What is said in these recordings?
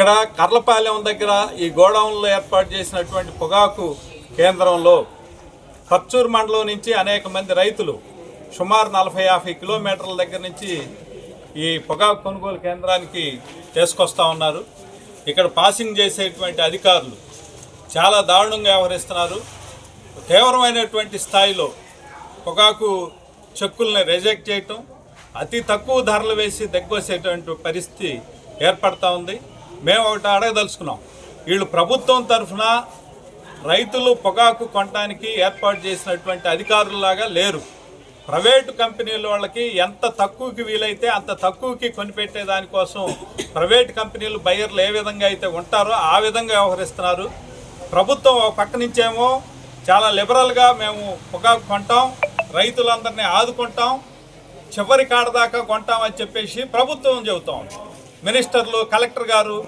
ఇక్కడ కర్లపాలెం దగ్గర ఈ గోడౌన్లో ఏర్పాటు చేసినటువంటి పొగాకు కేంద్రంలో పచ్చూరు మండలం నుంచి అనేక మంది రైతులు సుమారు నలభై యాభై కిలోమీటర్ల దగ్గర నుంచి ఈ పొగాకు కొనుగోలు కేంద్రానికి తీసుకొస్తా ఉన్నారు. ఇక్కడ పాసింగ్ చేసేటువంటి అధికారులు చాలా దారుణంగా వ్యవహరిస్తున్నారు. తీవ్రమైనటువంటి స్థాయిలో పొగాకు చెక్కుల్ని రిజెక్ట్ చేయటం అతి తక్కువ ధరలు వేసి దగ్గొసేటువంటి పరిస్థితి ఏర్పడతా ఉంది. మేము ఒకటి అడగదలుచుకున్నాం. వీళ్ళు ప్రభుత్వం తరఫున రైతులు పొగాకు కొనడానికి ఏర్పాటు చేసినటువంటి అధికారులలాగా లేరు. ప్రైవేటు కంపెనీల వాళ్ళకి ఎంత తక్కువకి వీలైతే అంత తక్కువకి కొనిపెట్టే దానికోసం ప్రైవేట్ కంపెనీలు బయర్లు ఏ విధంగా అయితే ఉంటారో ఆ విధంగా వ్యవహరిస్తున్నారు. ప్రభుత్వం ఒక పక్క నుంచేమో చాలా లిబరల్గా మేము పొగాకు కొంటాం రైతులందరినీ ఆదుకుంటాం చివరి కాడ దాకా కొంటామని చెప్పేసి ప్రభుత్వం చెబుతాం మినిస్టర్లు కలెక్టర్ గారు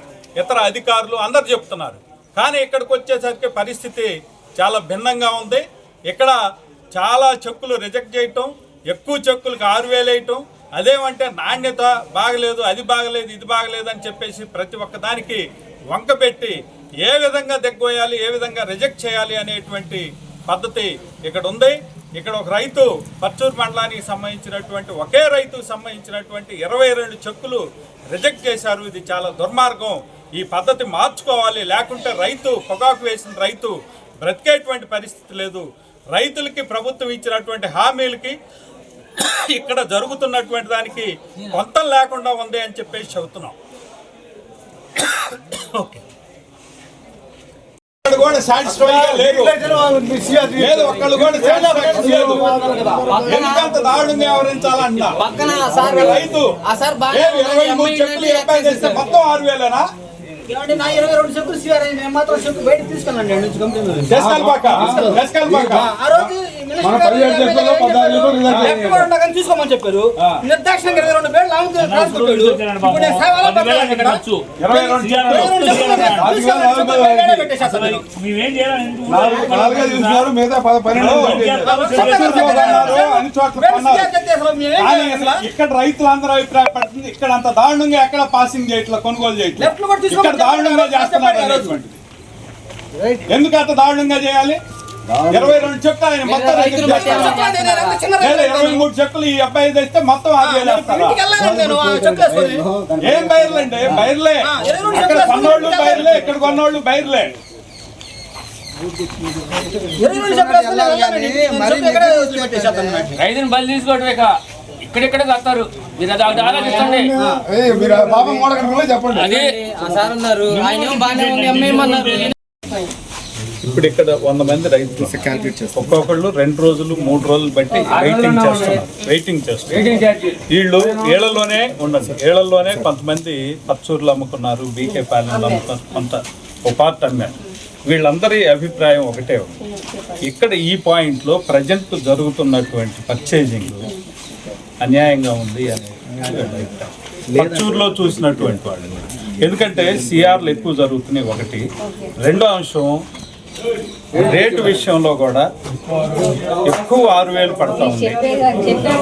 ఇతర అధికారులు అందరు చెప్తున్నారు. కానీ ఇక్కడికి వచ్చేసరికి పరిస్థితి చాలా భిన్నంగా ఉంది. ఇక్కడ చాలా చెక్కులు రిజెక్ట్ చేయటం ఎక్కువ చెక్కులకు ఆరు వేలు వేయటం అదేమంటే నాణ్యత బాగలేదు అది బాగలేదు ఇది బాగలేదు అని చెప్పేసి ప్రతి ఒక్క దానికి వంక పెట్టి ఏ విధంగా దగ్గోయాలి ఏ విధంగా రిజెక్ట్ చేయాలి అనేటువంటి పద్ధతి ఇక్కడ ఉంది ఇక్కడ ఒక రైతు పచ్చూరు మండలానికి సంబంధించినటువంటి ఒకే రైతుకు సంబంధించినటువంటి ఇరవై రెండు చెక్కులు రిజెక్ట్ చేశారు. ఇది చాలా దుర్మార్గం. ఈ పద్ధతి మార్చుకోవాలి. లేకుంటే రైతు పొగాకు వేసిన రైతు బ్రతికేటువంటి పరిస్థితి లేదు. రైతులకి ప్రభుత్వం ఇచ్చినటువంటి హామీలకి ఇక్కడ జరుగుతున్నటువంటి దానికి కొంత లేకుండా ఉంది అని చెప్పేసి చెబుతున్నాం. ఓకే. కూడా గా లేరు. లేదు ఒక్కళ్ళు కూడా satisfaction లేదు. ఎందుకంత దారుణంగా వ్యవహరించాలంట. పక్కన రైతు? ఇరవై మూడు చెప్పులు ఎనభై చేస్తే మొత్తం ఆరు వేలేనా? నా ఇరవై రెండు చెప్పులు సిఆర్ మాత్రం చెప్పు బయట తీసుకెళ్ళండి కంపెనీ ఆ రోజు చెప్పారు. నిర్దాక్షిణంగా ఇరవై రెండు వేలు లాభం రాసుకుంటాడు. ఇప్పుడు నేను సేవలో పెట్టాను. ఇక్కడ ఇరవై రెండు మిగతా పద పన్నెండు అన్ని చోట్ల? ఇక్కడ రైతులందరూ అభిప్రాయపడుతుంది ఇక్కడ అంత దారుణంగా ఎక్కడ పాసింగ్ చేయట్లా కొనుగోలు చేయట్లేదు. ఇక్కడ దారుణంగా. చేస్తున్నారు. ఎందుకు అంత దారుణంగా చేయాలి? ఇరవై రెండు చెక్కులు ఆయన మొత్తం ఇరవై మూడు చెక్కులు ఈ అబ్బాయి తెస్తే మొత్తం ఆరు వేలు వేస్తారా? ఏం బయర్లండి బయర్లే అక్కడ కొన్నోళ్ళు బయర్లే ఇక్కడ కొన్నోళ్ళు బయర్లే. రైతుని బలి తీసుకోవటం ఇక. ఇక్కడిక్కడ కత్తారు మీరు అది ఆలోచించండి చెప్పండి. అది. సార్ ఉన్నారు. ఆయన బాగానే ఉంది అమ్మేయమన్నారు ఇప్పుడు ఇక్కడ వంద మంది రైతులు ఒక్కొక్కళ్ళు రెండు రోజులు మూడు రోజులు బట్టి వెయిటింగ్ చేస్తున్నారు. వెయిటింగ్ చేస్తున్నారు. వీళ్ళు ఏళ్ళలోనే ఉండదు ఏళ్ళలోనే కొంతమంది పచ్చూర్లు అమ్ముకున్నారు బీకే పాలెంలు అమ్ముకున్నారు కొంత ఒక పార్ట్ అమ్మారు వీళ్ళందరి అభిప్రాయం ఒకటే ఇక్కడ ఈ పాయింట్లో ప్రజెంట్ జరుగుతున్నటువంటి పర్చేజింగ్ అన్యాయంగా ఉంది అని అభిప్రాయం. పచ్చూరులో చూసినటువంటి వాళ్ళు ఎందుకంటే సిఆర్లు ఎక్కువ జరుగుతున్నాయి ఒకటి. రెండో అంశం రేటు విషయంలో కూడా ఎక్కువ ఆరు వేలు పడతా ఉంది.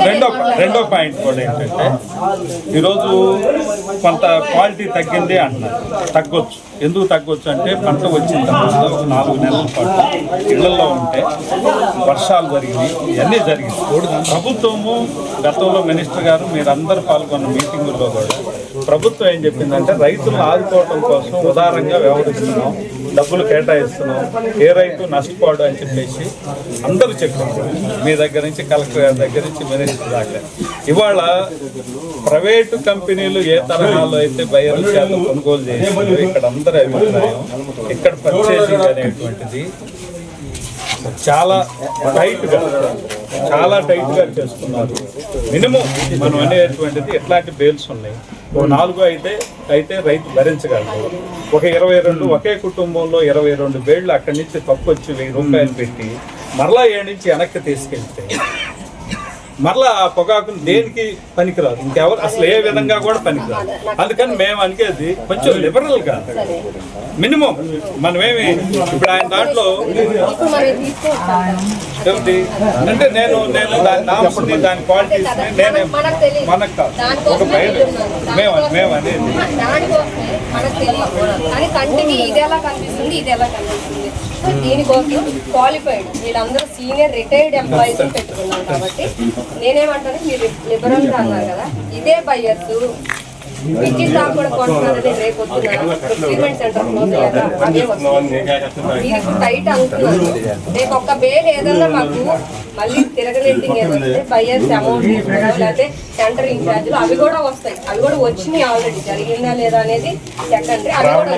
రెండో రెండో పాయింట్ కూడా ఏంటంటే ఈరోజు కొంత క్వాలిటీ తగ్గింది అంటున్నారు. తగ్గొచ్చు. ఎందుకు తగ్గొచ్చు అంటే పంట వచ్చిన తర్వాత ఒక నాలుగు నెలల పాటు ఇళ్ళలో ఉంటే వర్షాలు జరిగినాయి ఇవన్నీ జరిగింది ప్రభుత్వము గతంలో మినిస్టర్ గారు మీరందరూ పాల్గొన్న మీటింగుల్లో కూడా ప్రభుత్వం ఏం చెప్పిందంటే రైతులను ఆదుకోవడం కోసం ఉదారంగా వ్యవహరిస్తున్నాం డబ్బులు కేటాయిస్తున్నాం ఏ రైతు నష్టపోడు అని చెప్పేసి అందరూ చెప్పారు. మీ దగ్గర నుంచి కలెక్టర్ గారి దగ్గర నుంచి మినిస్టర్ దాకా. ఇవాళ ప్రైవేటు కంపెనీలు ఏ తరహాలో అయితే బయలు చేత కొనుగోలు చేసి ఇక్కడ అందరి అభిప్రాయం ఇక్కడ పర్చేసింగ్ అనేటువంటిది చాలా టైట్గా చాలా టైట్గా చేస్తున్నారు మినిమం మనం అనేటువంటిది ఎట్లాంటి బేల్స్ ఉన్నాయి? ఓ నాలుగు అయితే అయితే రైతు భరించగలరు ఒక ఇరవై రెండు ఒకే కుటుంబంలో ఇరవై రెండు బేళ్ళు అక్కడి నుంచి తక్కువ వచ్చి వెయ్యి రూపాయలు పెట్టి మరలా ఏడు నుంచి వెనక్కి తీసుకెళ్తే మరలా ఆ పొగాకు దేనికి పనికిరాదు? ఇంకెవరు? అసలు ఏ విధంగా కూడా పనికిరాదు. అందుకని మేము అనుకేది కొంచెం లిబరల్గా. మినిమం మనమేమి ఇప్పుడు ఆయన దాంట్లో ఏమిటి? అంటే నేను నేను దాని నామ్స్ని దాని క్వాలిటీస్ నేనే మనకు కాదు. ఒక దానికోసమే మేము మేము అనేది. దీనికోసం క్వాలిఫైడ్ వీళ్ళందరూ సీనియర్ రిటైర్డ్ ఎంప్లాయీస్ పెట్టుకున్నాం కాబట్టి నేనేమంటాను మీరు లిబరల్గా అన్నారు కదా ఇదే బయ్యర్స్ కూడా కొంటున్నారని రేపు వస్తున్నారు ప్రొక్యూర్మెంట్ సెంటర్ క్లోజ్ అయ్యాక అదే వస్తుంది మీరు ఇప్పుడు టైట్ అంటున్నారు రేపు ఒక్క బేల్ ఏదన్నా మాకు మళ్ళీ తిరగలేటింగ్ ఏదైతే బయ్యర్స్ అమౌంట్ లేకపోతే సెంటర్ ఇన్ఛార్జ్లు అవి కూడా వస్తాయి అవి కూడా వచ్చినాయి ఆల్రెడీ జరిగిందా లేదా అనేది సెకండరీ అవి కూడా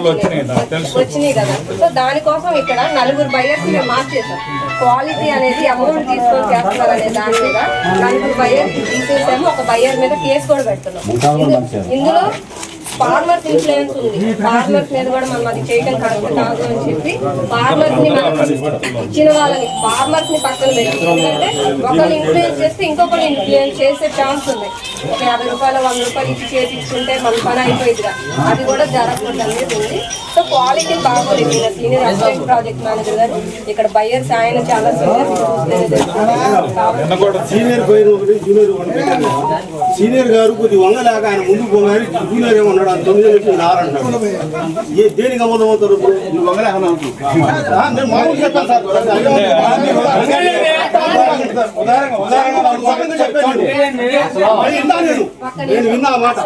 వచ్చినాయి, కదా సో దానికోసం ఇక్కడ నలుగురు బయ్యర్స్ మేము మార్చేసాం క్వాలిటీ అనేది అమౌంట్ తీసుకొని చేస్తున్నారు అనే దాని మీద నలుగురు బయ్యర్స్ తీసేసాము ఒక బయ్యర్ మీద కేసు కూడా పెడుతున్నాం. ఇందు- ఇందులో ఫార్మర్స్ ఇన్ఫ్లుయెన్స్ ఉంది. ఫార్మర్స్ మీద కూడా మనం అది చేయడం కరెక్ట్ కాదు అని చెప్పి ఫార్మర్స్ని మనం ఇచ్చిన వాళ్ళని ఫార్మర్స్ని పక్కన పెట్టి. ఎందుకంటే ఒకళ్ళు ఇన్ఫ్లుయెన్స్ చేస్తే ఇంకొకరు ఇన్ఫ్లుయెన్స్ చేసే ఛాన్స్ ఉంది. ఒక యాభై రూపాయలు వంద రూపాయలు ఇచ్చి చేసి ఇచ్చుంటే మన పని అయిపోయిందిగా అది కూడా జరగకుండా అనేది ఉంది. సో క్వాలిటీ బాగోలేదు. ఈయన సీనియర్ అసిస్టెంట్ ప్రాజెక్ట్ మేనేజర్ గారు. ఇక్కడ బయ్యర్స్ ఆయన చాలా సీనియర్ సీనియర్ గారు కొద్ది వంగలాగా ఆయన ముందుకు పోగానే జూనియర్ ఏమన్నాడు తొమ్మిది ఆరంటాడు ఏ దేనికి అమ్మదం అవుతారు ఇప్పుడు? నువ్వు నేను మామూలు చెప్పాను సార్ ఉదాహరణ ఉదాహరణ చెప్పాను నేను. విన్నా మాట